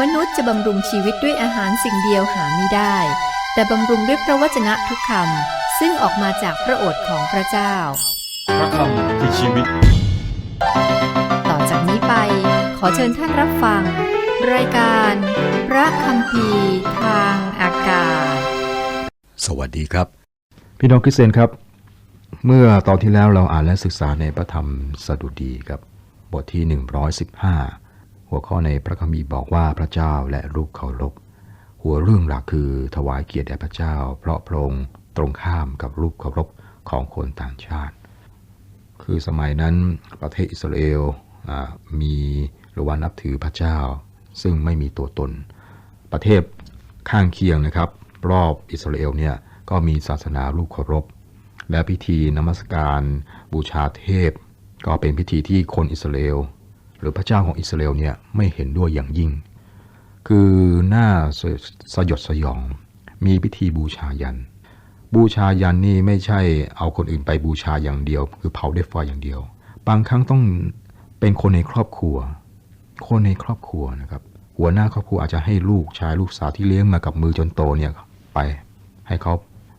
มนุษย์จะบำรุงชีวิตด้วยอาหารสิ่งเดียวหาไม่ได้ แต่บำรุงด้วยพระวจนะทุกคำซึ่งออกมาจากพระโอษฐ์ของพระเจ้า พระคำคือชีวิต ต่อจากนี้ไป ขอเชิญท่านรับฟัง รายการ พระคำพีร์ทางอากาศ สวัสดีครับ พี่น้องคริสเตียนครับ เมื่อตอนที่แล้วเราอ่านและศึกษาในพระธรรมสดุดีครับ บทที่ 115 หัวข้อในพระคัมภีร์บอกว่าพระเจ้าและรูปเคารพ หัวเรื่องหลักคือถวายเกียรติแด่พระเจ้า เพราะพระองค์ตรงข้ามกับรูปเคารพของคนต่างชาติ คือสมัยนั้นประเทศอิสราเอลอมีหรือว่านับถือพระเจ้า ซึ่งไม่มีตัวตน ประเทศข้างเคียงนะครับ รอบอิสราเอลเนี่ยก็มีศาสนารูปเคารพ และพิธีนมัสการบูชาเทพ ก็เป็นพิธีที่คนอิสราเอล รือพระเจ้าของอิสราเอลเนี่ยไม่เห็นด้วยอย่างยิ่ง คือหน้าสสยดสยอง มีพิธีบูชายัน บูชายันนี่ไม่ใช่เอาคนอื่นไปบูชาอย่างเดียว คือเผาด้วยไฟอย่างเดียว บางครั้งต้องเป็นคนในครอบครัว คนในครอบครัวนะครับ หัวหน้าครอบครัวอาจจะให้ลูกชายลูกสาวที่เลี้ยงมากับมือจนโตเนี่ยไปให้เขา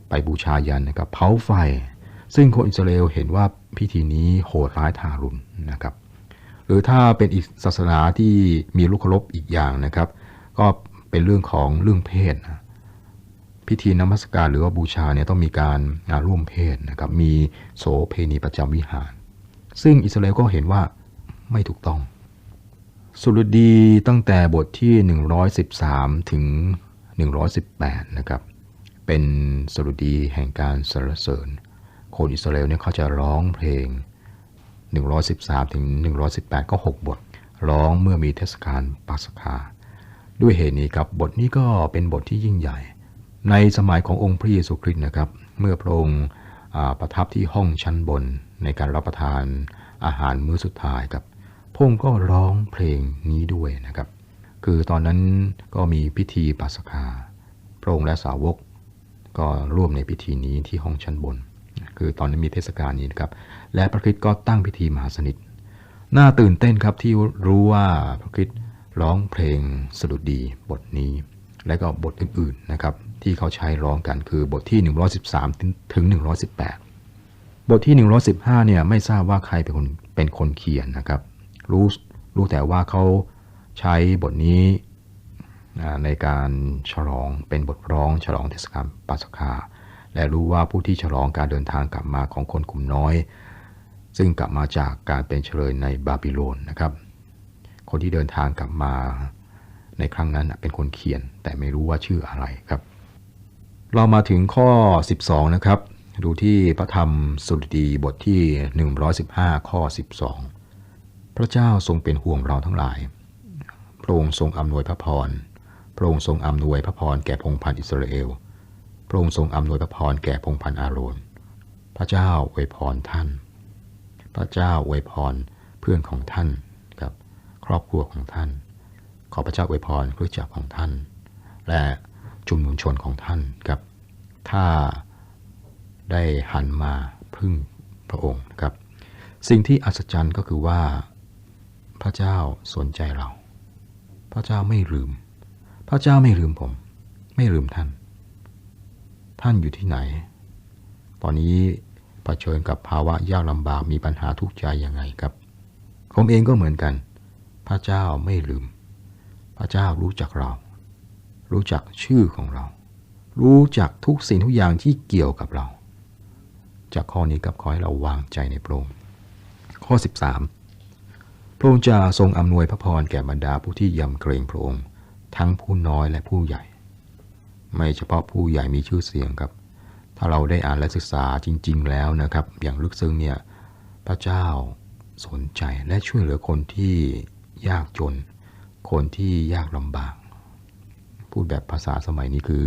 ไปบูชายันนะครับเผาไฟ ซึ่งคนอิสราเอลเห็นว่าพิธีนี้โหดร้ายทารุณนะครับ หรือถ้าเป็นอีกศาสนาที่มีลูกเคารพอีกอย่างนะครับ ก็เป็นเรื่องของเรื่องเพศ พิธีนมัสการหรือว่าบูชาเนี่ยต้องมีการาร่วมเพศนะครับ มีโสเพณีประจำวิหาร ซึ่งอิสราเอลก็เห็นว่าไม่ถูกต้อง สุรดีตั้งแต่บทที่ 113 ถึง 118 นะครับ เป็นสรุดีแห่งการสรรเสริญ คนอิสราเอลเนี่ยเขาจะร้องเพลง 113 ถึง 118 ก็ 6 บท ร้องเมื่อมีเทศกาลปัสกา ด้วยเหตุนี้ครับบทนี้ก็เป็นบทที่ยิ่งใหญ่ ในสมัยขององค์พระเยซูคริสต์นะครับ เมื่อพระองค์ประทับที่ห้องชั้นบนในการรับประทานอาหารมื้อสุดท้ายครับพระองค์ก็ร้องเพลงนี้ด้วยนะครับ คือตอนนั้นก็มีพิธีปัสกา พระองค์และสาวก ก็ร่วมในพิธีนี้ที่ห้องชั้นบน คือตอนนั้มีเทศกาลนี้นะครับ และพระคริสต์ก็ตั้งพิธีมหาสนิท น่าตื่นเต้นครับที่รู้ว่าพระคริสต์ร้องเพลงสดุดีบทนี้ และก็บทอื่นๆนะครับที่เขาใช้ร้องกันคือบทที่ 113 ถึง 118 บทที่ 115 เนี่ยไม่ทราบว่าใครเป็นคนเป็นคนเขียนนะครับ รู้รู้แต่ว่าเขาใช้บทนี้ในการฉลองเป็นบทร้องฉลองเทศกาลปัสกา และรู้ว่าผู้ที่ฉลองการเดินทางกลับมาของคนกลุ่มน้อย ซึ่งกลับมาจากการเป็นเฉลยในบาบิโลนนะครับ คนที่เดินทางกลับมาในครั้งนั้นเป็นคนเขียนแต่ไม่รู้ว่าชื่ออะไรครับ เรามาถึงข้อ 12 นะครับ ดูที่พระธรรมสุดดีบทที่ 115 ข้อ 12 พระเจ้าทรงเป็นห่วงเราทั้งหลาย พระองค์ทรงอำนวยพระพร พระองค์ทรงอำนวยพระพรแก่พงศ์พันธ์อิสราเอล พระองค์ทรงอำนวยพระพรแก่พงพันธ์อาโรนพระเจ้าอวยพรท่าน พระเจ้าอวยพรเพื่อนของท่านครับครอบครัวของท่าน ขอพระเจ้าอวยพรคริสตจักรของท่าน และชุมนุมชนของท่านครับ ถ้าได้หันมาพึ่งพระองค์นะครับ สิ่งที่อัศจรรย์ก็คือว่า พระเจ้าสนใจเรา พระเจ้าไม่ลืม พระเจ้าไม่ลืมผม ไม่ลืมท่าน ท่านอยู่ที่ไหน ตอนนี้เผชิญกับภาวะยากลำบากมีปัญหาทุกข์ใจยังไงครับ ผมเองก็เหมือนกัน พระเจ้าไม่ลืม พระเจ้ารู้จักเรา รู้จักชื่อของเรา รู้จักทุกสิ่งทุกอย่างที่เกี่ยวกับเรา จากข้อนี้กับขอให้เราวางใจในพระองค์ข้อ 13 พระองค์จะทรงอำนวยพระพรแก่บรรดาผู้ที่ยำเกรงพระองค์ ทั้งผู้น้อยและผู้ใหญ่ ไม่เฉพาะผู้ใหญ่มีชื่อเสียงครับ ถ้าเราได้อ่านและศึกษาจริง ๆ แล้วนะครับ อย่างลึกซึ้งเนี่ยพระเจ้าสนใจและช่วยเหลือคนที่ยากจน คนที่ยากลำบาก พูดแบบภาษาสมัยนี้คือ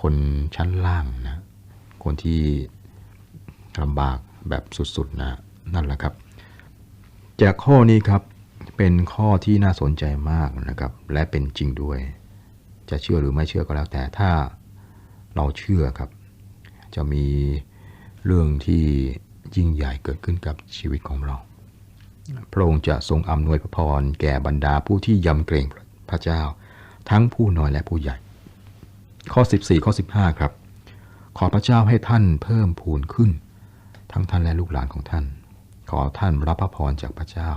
คนชั้นล่างนะคนที่ลำบากแบบสุดๆนะนั่นแหละครับ จากข้อนี้ครับเป็นข้อที่น่าสนใจมากนะครับ และเป็นจริงด้วย จะเชื่อหรือไม่เชื่อก็แล้ว แต่ถ้าเราเชื่อครับ จะมีเรื่องที่ยิ่งใหญ่เกิดขึ้นกับชีวิตของเรา พระองค์จะทรงอำนวยพระพรแก่บรรดาผู้ที่ยำเกรงพระเจ้า ทั้งผู้น้อยและผู้ใหญ่ ข้อ 14 ข้อ 15 ครับ ขอพระเจ้าให้ท่านเพิ่มพูนขึ้น ทั้งท่านและลูกหลานของท่าน ขอท่านรับพระพรจากพระเจ้า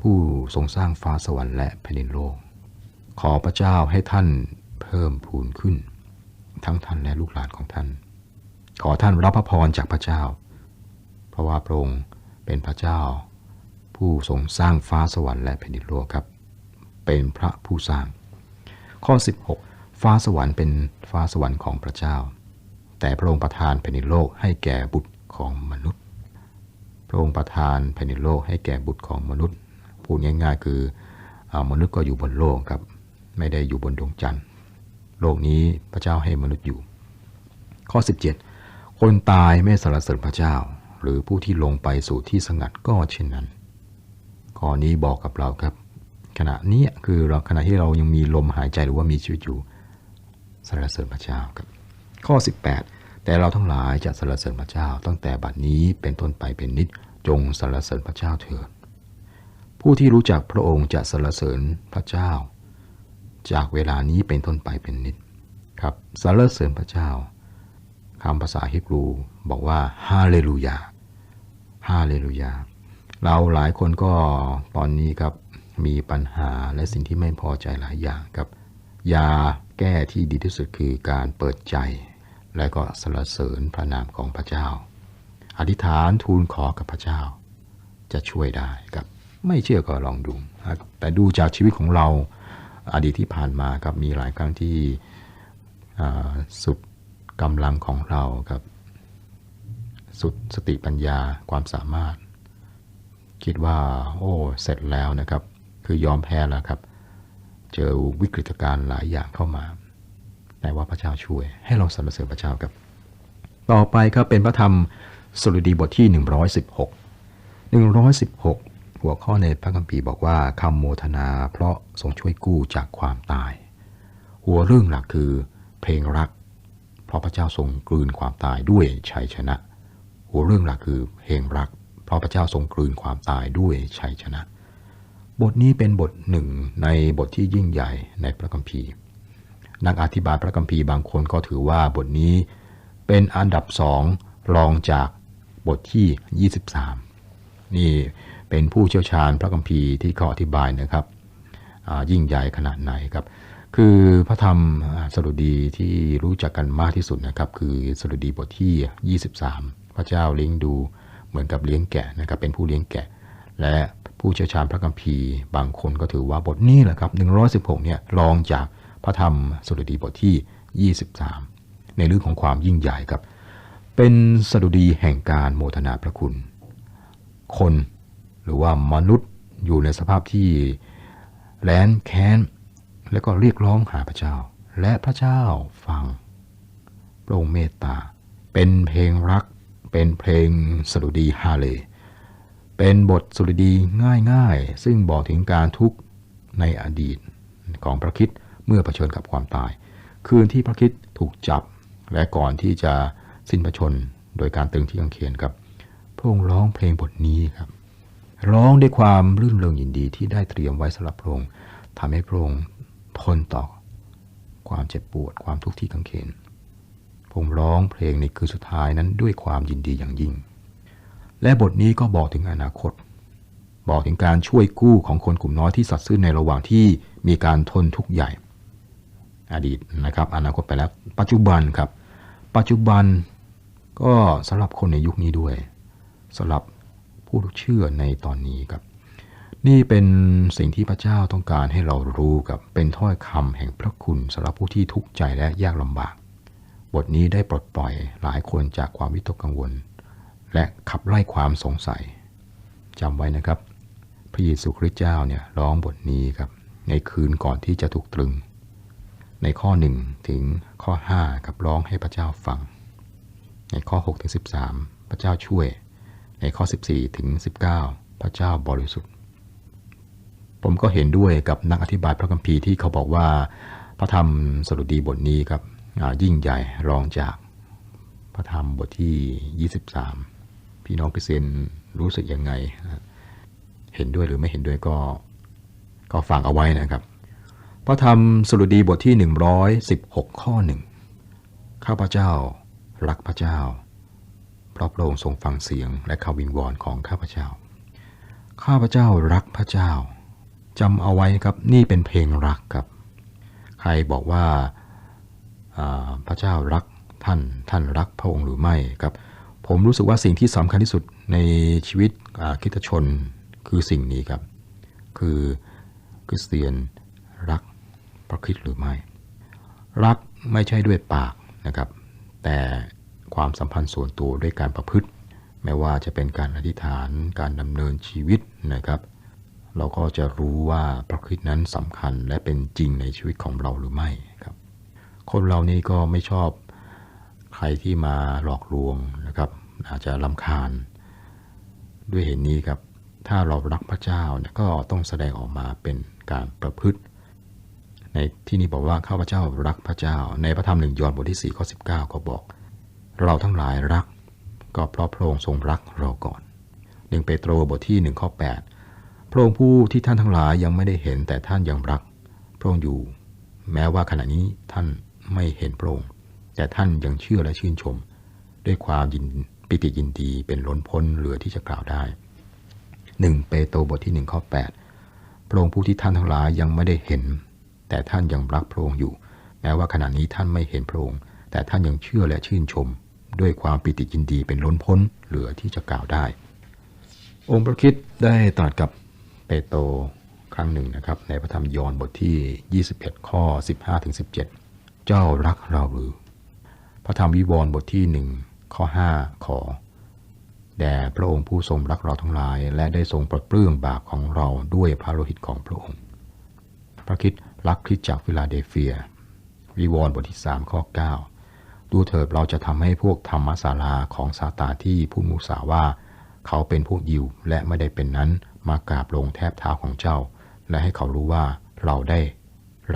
ผู้ทรงสร้างฟ้าสวรรค์และแผ่นดินโลก ขอพระเจ้าให้ท่านเพิ่มพูนขึ้น ทั้งท่านและลูกหลานของท่าน ขอท่านรับพระพรจากพระเจ้า เพราะว่าพระองค์เป็นพระเจ้า ผู้ทรงสร้างฟ้าสวรรค์และแผ่นดินโลกครับ เป็นพระผู้สร้าง ข้อ 16 ฟ้าสวรรค์เป็นฟ้าสวรรค์ของพระเจ้า แต่พระองค์ประทานแผ่นดินโลกให้แก่บุตรของมนุษย์ พระองค์ประทานแผ่นดินโลกให้แก่บุตรของมนุษย์พูดง่าย ๆ คืออมนุษย์ก็อยู่บนโลกครับ ไม่ได้อยู่บนดวงจันทร์ โลกนี้พระเจ้าให้มนุษย์อยู่ ข้อ 17 คนตายไม่สรรเสริญพระเจ้า หรือผู้ที่ลงไปสู่ที่สงัดก็เช่นนั้นข้อนี้บอกกับเราครับ ขณะนี้คือเราขณะที่เรายังมีลมหายใจหรือว่ามีชีวิตอยู่สรรเสริญพระเจ้าครับ ข้อ 18 แต่เราทั้งหลายจะสรรเสริญพระเจ้า ตั้งแต่บัดนี้เป็นต้นไปเป็นนิจจงสรรเสริญพระเจ้าเถิดผู้ที่รู้จักพระองค์จะสรรเสริญพระเจ้า จากเวลานี้เป็นต้นไปเป็นนิจครับสรรเสริญพระเจ้าคำภาษาฮิบรูบอกว่าฮาเลลูยาฮาเลลูยาเราหลายคนก็ตอนนี้ครับมีปัญหาและสิ่งที่ไม่พอใจหลายอย่างครับยาแก้ที่ดีที่สุดคือการเปิดใจ และก็สรรเสริญพระนามของพระเจ้า อธิษฐานทูลขอกับพระเจ้า จะช่วยได้ครับ ไม่เชื่อก็ลองดูแต่ดูจากชีวิตของเรา อดีตที่ผ่านมาครับมีหลายครั้งที่สุดกำลังของเราครับ สุดสติปัญญาความสามารถ คิดว่าโอ้เสร็จแล้วนะครับ คือยอมแพ้แล้วครับ เจอวิกฤตการณ์หลายอย่างเข้ามา แต่ว่าพระเจ้าช่วยให้เราสรรเสริญพระเจ้าครับ ต่อไปครับเป็นพระธรรมสดุดีบทที่ 116 116 หัวข้อในพระคัมภีร์บอกว่าคำโมทนาเพราะทรงช่วยกู้จากความตาย หัวเรื่องหลักคือ เพลงรัก เพราะพระเจ้าทรงกลืนความตายด้วยชัยชนะ หัวเรื่องหลักคือเพลงรัก เพราะพระเจ้าทรงกลืนความตายด้วยชัยชนะ บทนี้เป็นบทหนึ่งในบทที่ยิ่งใหญ่ในพระคัมภีร์ นักอธิบายพระคัมภีร์บางคนก็ถือว่าบทนี้เป็นอันดับสองรองจากบทที่ 23 นี่ เป็นผู้เชี่ยวชาญพระคัมภีร์ที่เขาอธิบายนะครับยิ่งใหญ่ขนาดไหนครับ คือพระธรรมสดุดีที่รู้จักกันมากที่สุดนะครับ คือสดุดีบทที่ 23 พระเจ้าเลี้ยงดูเหมือนกับเลี้ยงแกะนะครับ เป็นผู้เลี้ยงแกะ และผู้เชี่ยวชาญพระคัมภีร์ บางคนก็ถือว่าบทนี้แหละครับ 116 เนี่ยรองจากพระธรรมสดุดีบทที่ 23 ในเรื่องของความยิ่งใหญ่ครับ เป็นสดุดีแห่งการโมทนาพระคุณ คน หรือว่ามนุษย์อยู่ในสภาพที่แร้นแค้น และก็เรียกร้องหาพระเจ้า และพระเจ้าฟังพระองค์เมตตา เป็นเพลงรัก เป็นเพลงสดุดีฮาเล เป็นบทสดุดีง่ายๆ ซึ่งบอกถึงการทุกข์ในอดีตของพระคิดเมื่อเผชิญกับความตาย คืนที่พระคิดถูกจับ และก่อนที่จะสิ้นพระชน โดยการตึงที่กางเขนครับ พระองค์ร้องเพลงบทนี้ครับ ร้องด้วยความรื่นเริงยินดีที่ได้เตรียมไว้สำหรับพระองค์ทำให้พระองค์ทนต่อ ความเจ็บปวดความทุกข์ที่กางเขนพระองค์ร้องเพลงในคืนสุดท้ายนั้นด้วยความยินดีอย่างยิ่ง และบทนี้ก็บอกถึงอนาคต บอกถึงการช่วยกู้ของคนกลุ่มน้อยที่สัตย์ซื่อในระหว่างที่มีการทนทุกข์ใหญ่ อดีตนะครับ อนาคตไปแล้ว ปัจจุบันครับ ปัจจุบันก็สำหรับคนในยุคนี้ด้วยสำหรับ ผู้เชื่อในตอนนี้ครับ นี่เป็นสิ่งที่พระเจ้าต้องการให้เรารู้กับเป็นถ้อยคำแห่งพระคุณสำหรับผู้ที่ทุกข์ใจและยากลำบาก บทนี้ได้ปลดปล่อยหลายคนจากความวิตกกังวล และขับไล่ความสงสัยจำไว้นะครับ พระเยซูคริสต์เจ้าเนี่ยร้องบทนี้ครับในคืนก่อนที่จะถูกตรึง ในข้อ 1 ถึงข้อ5ครับร้องให้พระเจ้าฟัง ในข้อ6ถึง13 พระเจ้าช่วย ในข้อ 14 ถึง 19 พระเจ้าบริสุทธิ์ ผมก็เห็นด้วยกับนักอธิบายพระคัมภีร์ที่เขาบอกว่า พระธรรมสดุดีบทนี้ครับยิ่งใหญ่รองจากพระธรรมบทที่ 23 พี่น้องคริสเตียนรู้สึกยังไง เห็นด้วยหรือไม่เห็นด้วยก็ก็ฟังเอาไว้นะครับ พระธรรมสรุดีบทที่ 116 ข้อหนึ่งข้าพเจ้ารักพระเจ้า พราะพระองค์ทรงฟังเสียงและคำวิงวอนของข้าพเจ้า ข้าพเจ้ารักพระเจ้าจำเอาไว้ครับนี่เป็นเพลงรักครับ ใครบอกว่าาพระเจ้ารักท่านท่านรักพระองค์หรือไม่ครับ ผมรู้สึกว่าสิ่งที่สำคัญที่สุดในชีวิตคิตชนคือสิ่งนี้ครับ คือคริสเตียนรักพระคริสต์หรือไม่ รักไม่ใช่ด้วยปากนะครับ แต่ ความสัมพันธ์ส่วนตัวด้วยการประพฤติ ไม่ว่าจะเป็นการอธิษฐานการดำเนินชีวิตนะครับ เราก็จะรู้ว่าพระคริสต์นั้นสำคัญและเป็นจริงในชีวิตของเราหรือไม่ครับ คนเรานี่ก็ไม่ชอบใครที่มาหลอกลวงนะครับ อาจจะลำคาญ ด้วยเหตุนี้ครับ ถ้าเรารักพระเจ้าเนี่ยก็ต้องแสดงออกมาเป็นการประพฤติในที่นี้บอกว่าข้าพเจ้ารักพระเจ้า ในพระธรรมหนึ่งยอห์นบทที่4ข้อ19 ก็บอก เราทั้งหลายรัก ก็เพราะพระองค์ทรงรักเราก่อนหนึ่งเปโตรบทที่1ข้อ8พระองค์ผู้ที่ท่านทั้งหลายยังไม่ได้เห็นแต่ท่านยังรัก พระองค์อยู่ แม้ว่าขณะนี้ท่านไม่เห็นพระองค์แต่ท่านยังเชื่อและชื่นชม ด้วยความยินปิติยินดีเป็นล้นพ้นเหลือที่จะกล่าวได้1เปโตรบทที่1ข้อ8พระองค์ผู้ที่ท่านทั้งหลายยังไม่ได้เห็น แต่ท่านยังรักพระองค์อยู่ แม้ว่าขณะนี้ท่านไม่เห็นพระองค์แต่ท่านยังเชื่อและชื่นชม ด้วยความปิติยินดีเป็นล้นพ้นเหลือที่จะกล่าวได้ องค์พระคิดได้ตรัสกับเปโตรครั้งหนึ่งนะครับ ในพระธรรมยอห์นบทที่ 21 ข้อ 15ถึง17 เจ้ารักเราหรือ พระธรรมวิวรณ์บทที่ 1 ข้อ 5 ขอแด่พระองค์ผู้ทรงรักเราทั้งหลาย และได้ทรงปลดเปลื้องบาปของเราด้วยพระโลหิตของพระองค์ พระคิดรักคริสตจากฟิลาเดลเฟีย วิวรณ์บทที่ 3 ข้อ 9 ดูเถิดเราจะทำให้พวกธรรมศาลาของซาตานที่พูดมุสาว่า เขาเป็นพวกยิวและไม่ได้เป็นนั้นมากราบลงแทบเท้าของเจ้า และให้เขารู้ว่าเราได้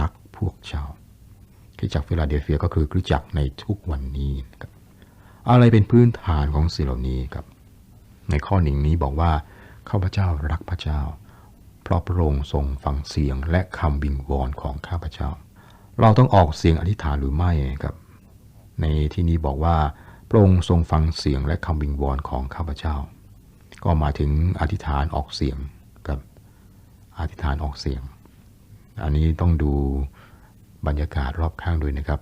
รักพวกเจ้าคริสจักรฟิลาเดลเฟียก็คือคริสจักรในทุกวันนี้ครับอะไรเป็นพื้นฐานของสิ่งเหล่านี้ครับ ในข้อหนึ่งนี้บอกว่าข้าพเจ้ารักพระเจ้า เพราะพระองค์ทรงฟังเสียงและคำวิงวอนของข้าพเจ้า เราต้องออกเสียงอธิษฐานหรือไม่ครับ ในที่นี้บอกว่าพระองค์ทรงฟังเสียงและคำวิงวอนของข้าพเจ้า ก็มาถึงอธิษฐานออกเสียงกับอธิษฐานออกเสียง อันนี้ต้องดูบรรยากาศรอบข้างด้วยนะครับ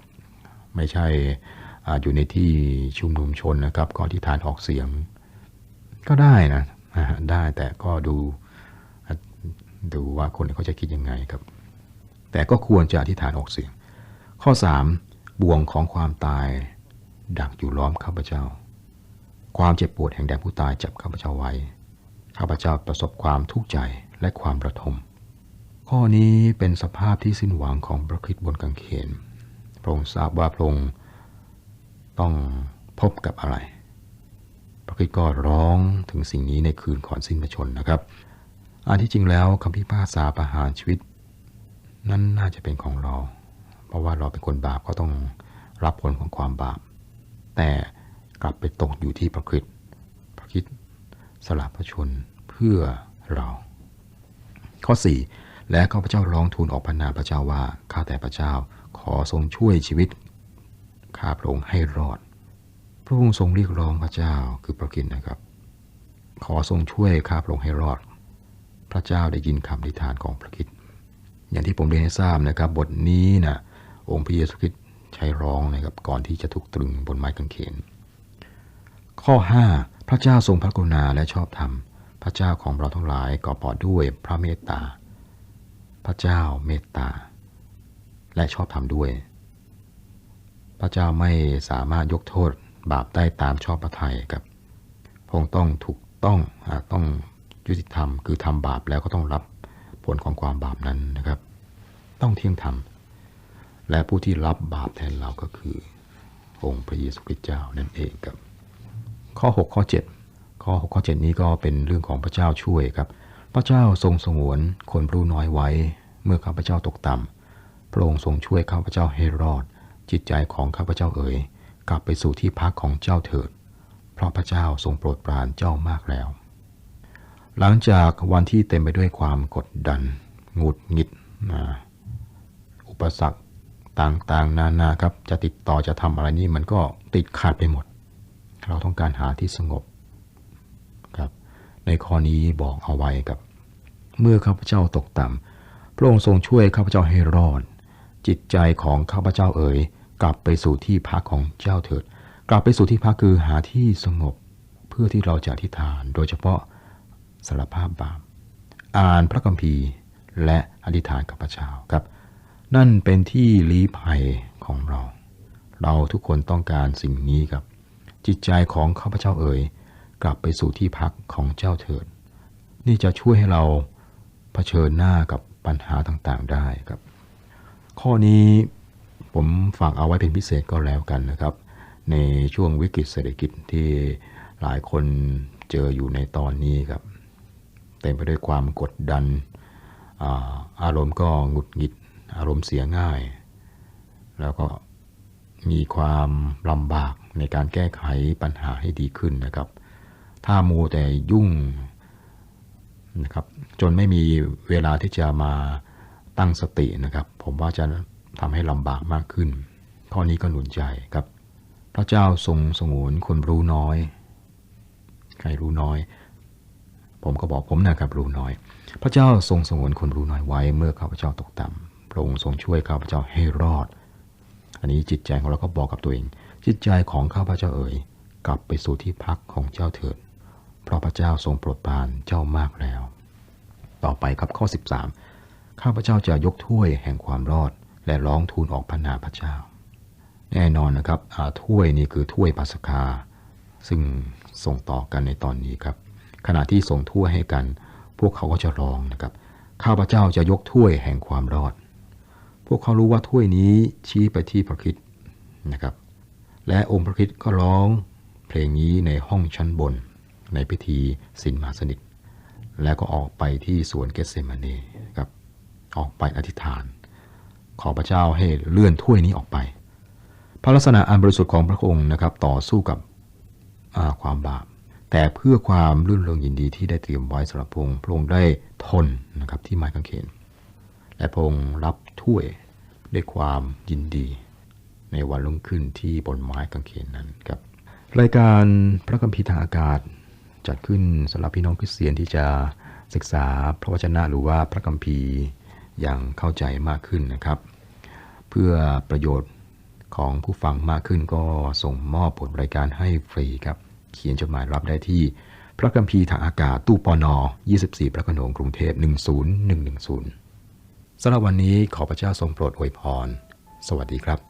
ไม่ใช่ออยู่ในที่ชุมนุมชนนะครับก็อธิษฐานออกเสียง ก็ได้นะนะฮะได้แต่ก็ดูดูว่าคนเขาจะคิดยังไงครับ แต่ก็ควรจะอธิษฐานออกเสียง ข้อ 3. บ่วงของความตาย ดักอยู่ล้อมข้าพเจ้า ความเจ็บปวดแห่งแดนผู้ตายจับข้าพเจ้าไว้ ข้าพเจ้าประสบความทุกข์ใจและความระทม ข้อนี้เป็นสภาพที่สิ้นหวังของพระคริสต์บนกางเขน พระองค์ทราบว่าพระองค์ต้องพบกับอะไร พระคริสต์ก็ร้องถึงสิ่งนี้ในคืนก่อนสิ้นพระชนนะครับอันที่จริงแล้วคำพิพากษาประหารชีวิต นั่นน่าจะเป็นของเรา เพราะว่าเราเป็นคนบาปก็ต้องรับผลของความบาป แต่กลับไปตกอยู่ที่พระคริสต์พระคริสต์สละพระชนเพื่อเรา ข้อ 4 และข้าพเจ้าร้องทูลออกพระนาพระเจ้าว่าข้าแต่พระเจ้าขอทรงช่วยชีวิตข้าพระองค์ให้รอด พระองค์ทรงเรียกร้องพระเจ้าคือพระคิดนะครับ ขอทรงช่วยข้าพระองค์ให้รอด พระเจ้าได้ยินคำอธิษฐานของพระคิดอย่างที่ผมเรียนให้ทราบนะครับ บทนี้นะ องค์พระเยซูคริสต์ใช้ร้องนะครับก่อนที่จะถูกตรึงบนไม้กางเขน ข้อ 5 พระเจ้าทรงพระกรุณาและชอบธรรม พระเจ้าของเราทั้งหลายก็ปอดด้วยพระเมตตา พระเจ้าเมตตา และชอบธรรมด้วย พระเจ้าไม่สามารถยกโทษบาปได้ตามชอบพระทัยครับพงต้องถูกต้องต้องยุติธรรม คือทำบาปแล้วก็ต้องรับผลของความบาปนั้นนะครับ ต้องเที่ยงธรรม และผู้ที่รับบาปแทนเราก็คือ องค์พระเยซูคริสต์เจ้านั่นเองครับ ข้อ 6 ข้อ 7 ข้อ 6 ข้อ 7 นี้ก็เป็นเรื่องของพระเจ้าช่วยครับ พระเจ้าทรงสงวนคนรู้น้อยไว้ เมื่อข้าพเจ้าตกต่ำพระองค์ทรงช่วยข้าพเจ้าให้รอด จิตใจของข้าพเจ้าเอ๋ยกลับไปสู่ที่พักของเจ้าเถิด เพราะพระเจ้าทรงโปรดปรานเจ้ามากแล้ว หลังจากวันที่เต็มไปด้วยความกดดัน หงุดหงิดนะปสรรค ต่างๆ นานาครับจะติดต่อจะทำอะไรนี่มันก็ติดขาดไปหมด เราต้องการหาที่สงบครับในข้อนี้บอกเอาไว้ครับ เมื่อข้าพเจ้าตกต่ำพระองค์ทรงช่วยข้าพเจ้าให้รอดจิตใจของข้าพเจ้าเอ๋ยกลับไปสู่ที่พักของเจ้าเถิด กลับไปสู่ที่พักคือหาที่สงบเพื่อที่เราจะอธิษฐาน โดยเฉพาะสารภาพบาปอ่านพระคัมภีร์และอธิษฐานกับพระเจ้าครับ นั่นเป็นที่ลี้ภัยของเรา เราทุกคนต้องการสิ่งนี้ครับ จิตใจของข้าพเจ้าเอ๋ยกลับไปสู่ที่พักของเจ้าเถิด นี่จะช่วยให้เราเผชิญหน้ากับปัญหาต่างๆได้ครับ ข้อนี้ผมฝากเอาไว้เป็นพิเศษก็แล้วกันนะครับ ในช่วงวิกฤตเศรษฐกิจที่หลายคนเจออยู่ในตอนนี้ครับ เต็มไปด้วยความกดดัน อาอารมณ์ก็หงุดหงิด อารมณ์เสียง่าย แล้วก็มีความลำบากในการแก้ไขปัญหาให้ดีขึ้นนะครับ ถ้ามัวแต่ยุ่งนะครับ จนไม่มีเวลาที่จะมาตั้งสตินะครับ ผมว่าจะทำให้ลำบากมากขึ้น ข้อนี้ก็หนุนใจครับ พระเจ้าทรงสงวนคนรู้น้อย ใครรู้น้อย ผมก็บอกผมนะครับรู้น้อย พระเจ้าทรงสงวนคนรู้น้อยไว้เมื่อข้าพเจ้าตกต่ำ ระองค์ทรงช่วยข้าพเจ้าให้รอด อันนี้จิตใจของเราก็บอกกับตัวเอง จิตใจของข้าพเจ้าเอ๋ยกลับไปสู่ที่พักของเจ้าเถิด เพราะพระเจ้าทรงโปรดปรานเจ้ามากแล้ว ต่อไปครับข้อ 13 ข้าพเจ้าจะยกถ้วยแห่งความรอด และร้องทูลออกพระนาพระเจ้า แน่นอนนะครับถ้วยนี่คือถ้วยปัสกา ซึ่งส่งต่อกันในตอนนี้ครับ ขณะที่ส่งถ้วยให้กัน พวกเขาก็จะร้องนะครับ ข้าพเจ้าจะยกถ้วยแห่งความรอด พวกเขารู้ว่าถ้วยนี้ชี้ไปที่พระคริสต์นะครับ และองค์พระคริสต์ก็ร้องเพลงนี้ในห้องชั้นบน ในพิธีสินมาสนิท แล้วก็ออกไปที่สวนเกสเซมานีครับออกไปอธิษฐาน ขอพระเจ้าให้เลื่อนถ้วยนี้ออกไป พระลักษณะอันบริสุทธิ์ของพระองค์นะครับ ต่อสู้กับความบาป แต่เพื่อความรื่นเริงยินดีที่ได้เตรียมไว้สำหรับพระองค์พระองค์ได้ทนนะครับที่ไม้กางเขนและพระองค์รับ ถ้วยด้วยความยินดี ในวันรุ่งขึ้นที่บนไม้กางเขนนั้นครับรายการพระคัมภีร์ทางอากาศ จัดขึ้นสำหรับพี่น้องคริสเตียนที่จะศึกษาพระวจนะหรือว่าพระคัมภีร์อย่างเข้าใจมากขึ้นนะครับ เพื่อประโยชน์ของผู้ฟังมากขึ้นก็ส่งมอบบทรายการให้ฟรีครับ เขียนจดหมายรับได้ที่ พระคัมภีร์ทางอากาศตู้ปอนอ24 พระโขนงกรุงเทพ 10110 สำหรับวันนี้ขอพระเจ้าทรงโปรดอวยพร สวัสดีครับ